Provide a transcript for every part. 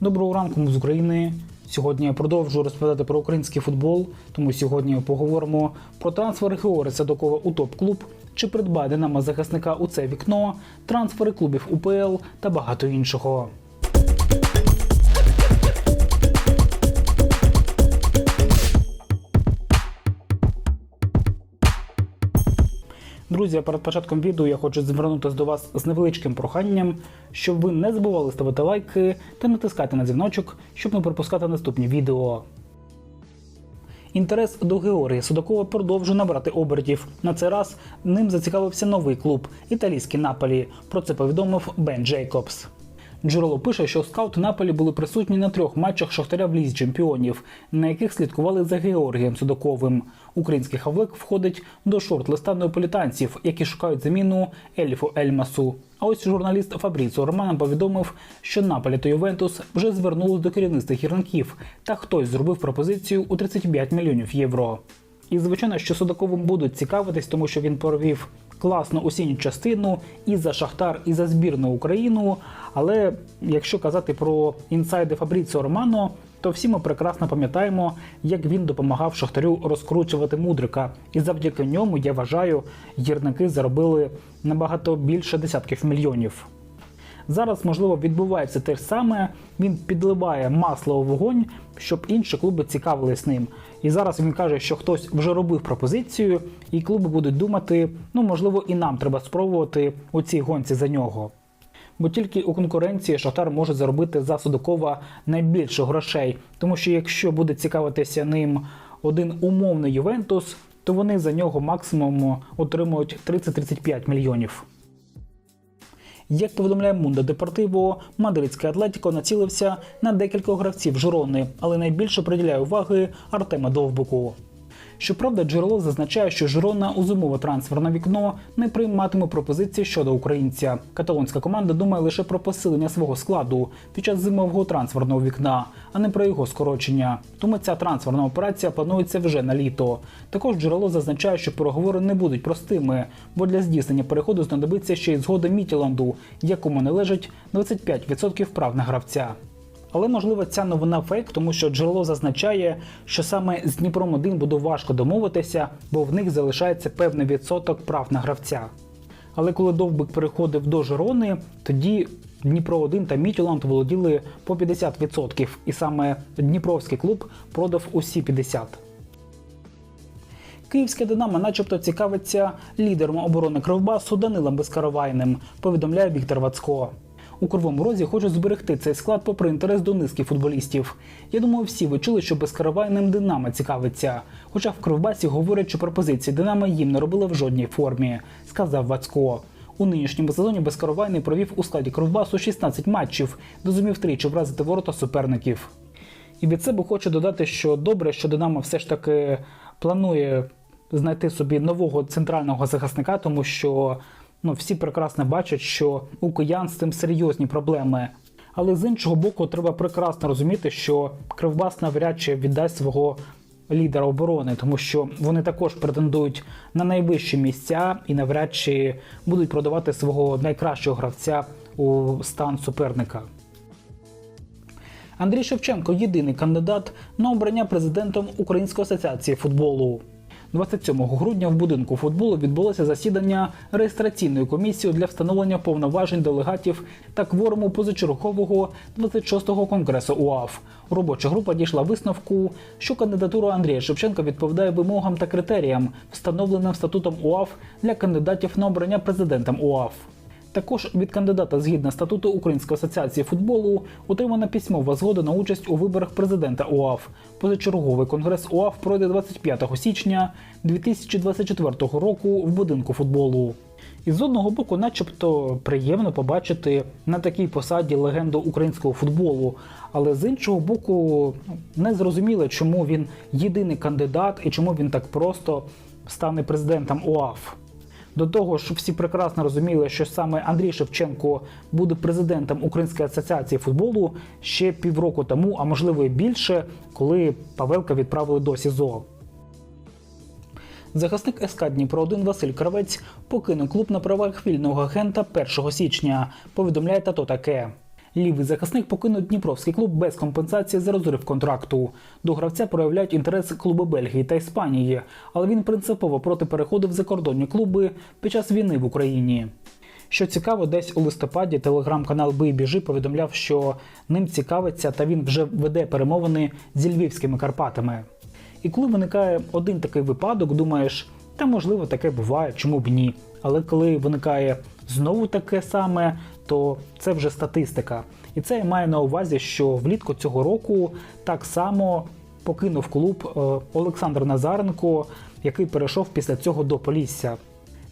Доброго ранку з України. Сьогодні я продовжую розповідати про український футбол, тому сьогодні поговоримо про трансфер Георгія Садокова у топ-клуб, чи придбає Динамо захисника у це вікно, трансфери клубів УПЛ та багато іншого. Друзі, перед початком відео я хочу звернутися до вас з невеличким проханням, щоб ви не забували ставити лайки та натискати на дзвіночок, щоб не пропускати наступні відео. Інтерес до Георгія Судакова продовжує набрати обертів. На цей раз ним зацікавився новий клуб італійський Наполі. Про це повідомив Бен Джейкобс. Джерело пише, що скаути Наполі були присутні на трьох матчах Шахтаря в лізі чемпіонів, на яких слідкували за Георгієм Судаковим. Український хавлик входить до шорт-листа неаполітанців, які шукають заміну Ельфу Ельмасу. А ось журналіст Фабріцо Романо повідомив, що Наполі та Ювентус вже звернулись до керівництва гірників, та хтось зробив пропозицію у 35 мільйонів євро. І звичайно, що Судаковим будуть цікавитись, тому що він провів класну осінню частину і за Шахтар, і за збірну Україну. Але якщо казати про інсайди Фабріціо Романо, то всі ми прекрасно пам'ятаємо, як він допомагав Шахтарю розкручувати мудрика. І завдяки ньому, я вважаю, гірники заробили набагато більше десятків мільйонів. Зараз, можливо, відбувається те ж саме. Він підливає масло у вогонь, щоб інші клуби цікавились ним. І зараз він каже, що хтось вже робив пропозицію, і клуби будуть думати: ну можливо, і нам треба спробувати у цій гонці за нього. Бо тільки у конкуренції Шахтар може заробити за Судакова найбільше грошей, тому що якщо буде цікавитися ним один умовний Ювентус, то вони за нього максимум отримують 30-35 мільйонів. Як повідомляє Мунда Депортиво, мадридський Атлетіко націлився на декількох гравців Жирони, але найбільше приділяє уваги Артема Довбику. Щоправда, джерело зазначає, що Жирона у зимове трансферне вікно не прийматиме пропозиції щодо українця. Каталонська команда думає лише про посилення свого складу під час зимового трансферного вікна, а не про його скорочення. Тому ця трансферна операція планується вже на літо. Також джерело зазначає, що переговори не будуть простими, бо для здійснення переходу знадобиться ще й згода Мітіланду, якому належить 25% прав на гравця. Але можливо ця новина фейк, тому що джерело зазначає, що саме з Дніпром 1 буде важко домовитися, бо в них залишається певний відсоток прав на гравця. Але коли довбик переходив до Жирони, тоді Дніпро 1 та Мітюланд володіли по 50%, і саме Дніпровський клуб продав усі 50%. Київське Динамо начебто цікавиться лідером оборони Кривбасу Данилом Безкаровайним, повідомляє Віктор Вацько. У Кривому Розі хочуть зберегти цей склад попри інтерес до низки футболістів. Я думаю, всі ви чули, що безкаравайним Динамо цікавиться. Хоча в Кривбасі говорять, що пропозиції Динамо їм не робили в жодній формі, сказав Вацько. У нинішньому сезоні безкаровайний провів у складі Кривбасу 16 матчів, де зумів тричі вразити ворота суперників. І від себе хочу додати, що добре, що Динамо все ж таки планує знайти собі нового центрального захисника, тому що ну, всі прекрасно бачать, що у киян з цим серйозні проблеми. Але з іншого боку, треба прекрасно розуміти, що Кривбас навряд чи віддасть свого лідера оборони, тому що вони також претендують на найвищі місця і навряд чи будуть продавати свого найкращого гравця у стан суперника. Андрій Шевченко єдиний кандидат на обрання президентом Української асоціації футболу. 27 грудня в будинку футболу відбулося засідання реєстраційної комісії для встановлення повноважень делегатів та кворуму позачергового 26-го конгресу УАФ. Робоча група дійшла висновку, що кандидатура Андрія Шевченка відповідає вимогам та критеріям, встановленим статутом УАФ для кандидатів на обрання президентом УАФ. Також від кандидата згідно статуту Української асоціації футболу отримана письмова згода на участь у виборах президента УАФ. Позачерговий конгрес УАФ пройде 25 січня 2024 року в будинку футболу. І з одного боку, начебто, приємно побачити на такій посаді легенду українського футболу, але з іншого боку, ну, не зрозуміло, чому він єдиний кандидат і чому він так просто стане президентом УАФ. До того ж, всі прекрасно розуміли, що саме Андрій Шевченко буде президентом Української асоціації футболу ще півроку тому, а можливо і більше, коли Павелка відправили до СІЗО. Захисник СК Дніпро 1 Василь Кравець покинув клуб на правах вільного агента 1 січня. Повідомляє тато таке. Лівий захисник покинув Дніпровський клуб без компенсації за розрив контракту. До гравця проявляють інтерес клуби Бельгії та Іспанії, але він принципово проти переходу в закордонні клуби під час війни в Україні. Що цікаво, десь у листопаді телеграм-канал Бий біжи повідомляв, що ним цікавиться та він вже веде перемовини зі львівськими Карпатами. І коли виникає один такий випадок, думаєш, та можливо таке буває, чому б ні. Але коли виникає знову таке саме, то це вже статистика. І це має на увазі, що влітку цього року так само покинув клуб е, Олександр Назаренко, який перейшов після цього до Полісся.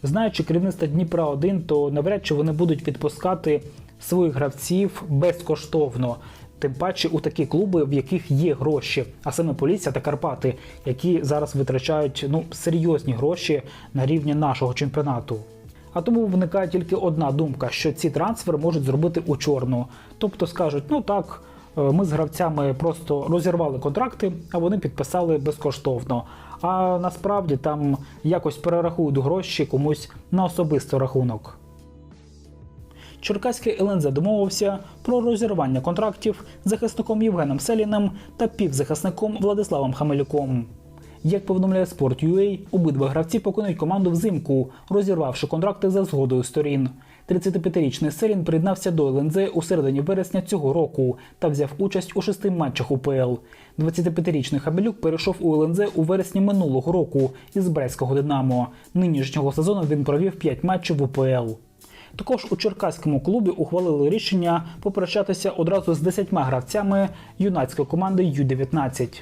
Знаючи керівництво Дніпра 1, то навряд чи вони будуть відпускати своїх гравців безкоштовно. Тим паче у такі клуби, в яких є гроші, а саме Полісся та Карпати, які зараз витрачають ну серйозні гроші на рівні нашого чемпіонату. А тому виникає тільки одна думка, що ці трансфери можуть зробити у чорну. Тобто скажуть, ну так, е, ми з гравцями просто розірвали контракти, а вони підписали безкоштовно. А насправді там якось перерахують гроші комусь на особистий рахунок. Черкаський ЛНЗ домовився про розірвання контрактів захисником Євгеном Селіним та півзахисником Владиславом Хамелюком. Як повідомляє Sport.ua, обидва гравці покинуть команду взимку, розірвавши контракти за згодою сторін. 35-річний Селін приєднався до ЛНЗ у середині вересня цього року та взяв участь у шести матчах УПЛ. 25-річний Хамелюк перейшов у ЛНЗ у вересні минулого року із Брестського Динамо. Нинішнього сезону він провів 5 матчів УПЛ. Також у черкаському клубі ухвалили рішення попрощатися одразу з 10 гравцями юнацької команди Ю-19.